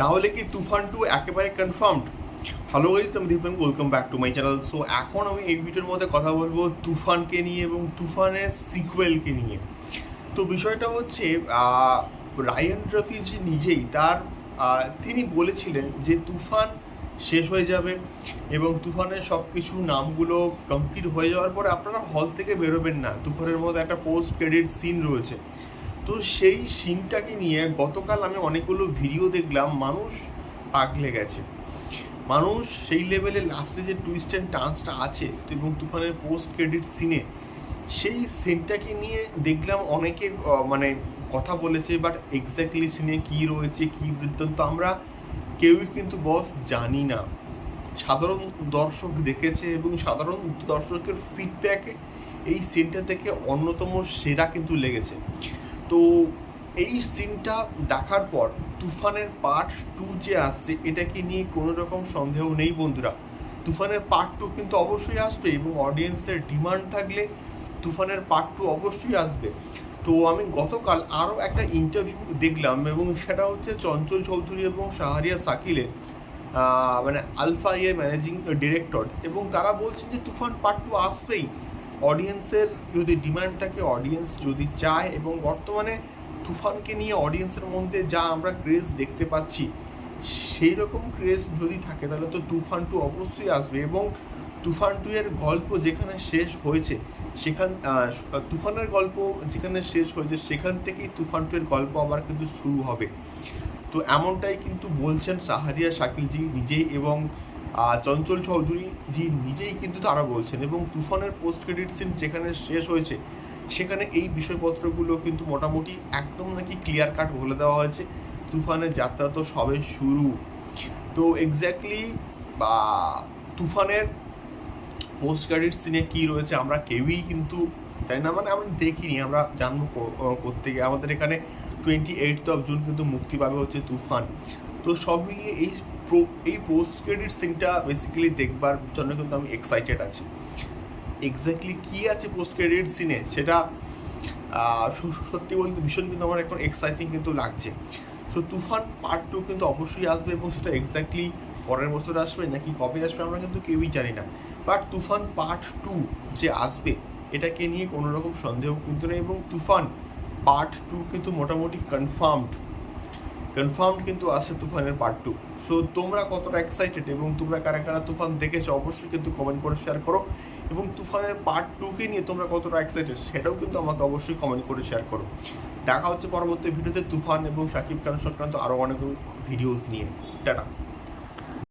তাহলে কি তুফান টু একেবারে কনফার্মড হ্যালো গাইজ আমি Dipan welcome back to my channel so এখন আমি এই ভিডিওর মধ্যে কথা বলব তুফানকে নিয়ে এবং তুফানের সিকুয়েলকে নিয়ে। তো বিষয়টা হচ্ছে রায়ান রফি যে নিজেই তার তিনি বলেছিলেন যে তুফান শেষ হয়ে যাবে এবং তুফানের সব কিছু নামগুলো কমপ্লিট হয়ে যাওয়ার পরে আপনারা হল থেকে বেরোবেন না। তুফানের মধ্যে একটা পোস্ট ক্রেডিট সিন রয়েছে। তো সেই সিনটাকে নিয়ে গতকাল আমি অনেকগুলো ভিডিও দেখলাম, মানুষ পাগলে গেছে। মানুষ সেই লেভেলে লাস্টে যে টুইস্ট অ্যান্ড টার্নসটা আছে এবং তুফানের পোস্ট ক্রেডিট সিনে সেই সিনটাকে নিয়ে দেখলাম অনেকে মানে কথা বলেছে বাট এক্স্যাক্টলি সিনে কী রয়েছে, কী বৃত্তান্ত আমরা কেউই কিন্তু বস জানি না। সাধারণ দর্শক দেখেছে এবং সাধারণ দর্শকের ফিডব্যাকে এই সিনটা থেকে অন্যতম সেরা কিন্তু লেগেছে। তো এই সিনটা দেখার পর তুফানের পার্ট টু যে আসছে, এটাকে নিয়ে কোনো রকম সন্দেহ নেই বন্ধুরা। তুফানের পার্ট টু কিন্তু অবশ্যই আসবে এবং অডিয়েন্সের ডিমান্ড থাকলে তুফানের পার্ট টু অবশ্যই আসবে। তো আমি গতকাল আরও একটা ইন্টারভিউ দেখলাম এবং সেটা হচ্ছে চঞ্চল চৌধুরী এবং শাহরিয়া সাকিলের মানে আলফা ইয়ে ম্যানেজিং ডিরেক্টর এবং তারা বলছেন যে তুফান পার্ট টু আসবেই। অডিয়েন্সের যদি ডিমান্ড থাকে অডিয়েন্স যদি চায় এবং বর্তমানে তুফানকে নিয়ে অডিয়েন্সের মধ্যে যা আমরা ক্রেজ দেখতে পাচ্ছি সেই রকম ক্রেজ যদি থাকে, তাহলে তো তুফান টু অবশ্যই আসবে এবং তুফান টু এর গল্প যেখানে শেষ হয়েছে, সেখান তুফানের গল্প যেখানে শেষ হয়েছে, সেখান থেকেই তুফান টু এর গল্প আবার কিন্তু শুরু হবে। তো এমনটাই কিন্তু বলছেন সাহারিয়া শাকিলজি নিজেই এবং চঞ্চল চৌধুরী জি নিজেই কিন্তু তারা বলছেন এবং তুফানের পোস্ট ক্রেডিট সিন যেখানে শেষ হয়েছে, সেখানে এই বিষয়পত্রগুলো কিন্তু মোটামুটি একদম নাকি ক্লিয়ার কাট বলে দেওয়া হয়েছে। তুফানের যাত্রা তো সবে শুরু। তো এক্স্যাক্টলি বা, তুফানের পোস্ট ক্রেডিট সিনে কি রয়েছে আমরা কেউই কিন্তু জানি না মানে আমরা দেখিনি, আমরা জানব করতে গিয়ে আমাদের এখানে টোয়েন্টি এইট অফ জুন কিন্তু মুক্তি পাবে হচ্ছে তুফান। তো সব মিলিয়ে এই এই পোস্ট ক্রেডিট সিনটা বেসিক্যালি দেখবার জন্য কিন্তু আমি এক্সাইটেড আছি। এক্স্যাক্টলি কী আছে পোস্ট ক্রেডিট সিনে সেটা সত্যি বলতে ভীষণ কিন্তু আমার এখন এক্সাইটিং কিন্তু লাগছে। সো তুফান পার্ট টু কিন্তু অবশ্যই আসবে এবং সেটা এক্স্যাক্টলি পরের বছর আসবে, নাকি কবে আসবে আমরা কিন্তু কেউই জানি না। বাট তুফান পার্ট টু যে আসবে, এটাকে নিয়ে কোনো রকম সন্দেহ কিন্তু নেই এবং তুফান পার্ট টু কিন্তু মোটামুটি কনফার্মড কনফার্মড কিন্তু আসে তুফানের পার্ট টু সো তোমরা কতটা এক্সাইটেড এবং তোমরা কারা কারা তুফান দেখেছ অবশ্যই কিন্তু কমেন্ট করে শেয়ার করো এবং তুফানের পার্ট টুকে নিয়ে তোমরা কতটা এক্সাইটেড সেটাও কিন্তু আমাকে অবশ্যই কমেন্ট করে শেয়ার করো। দেখা হচ্ছে পরবর্তী ভিডিওতে তুফান এবং সাকিব খান সংক্রান্ত আরও অনেক ভিডিওস নিয়ে। টাটা।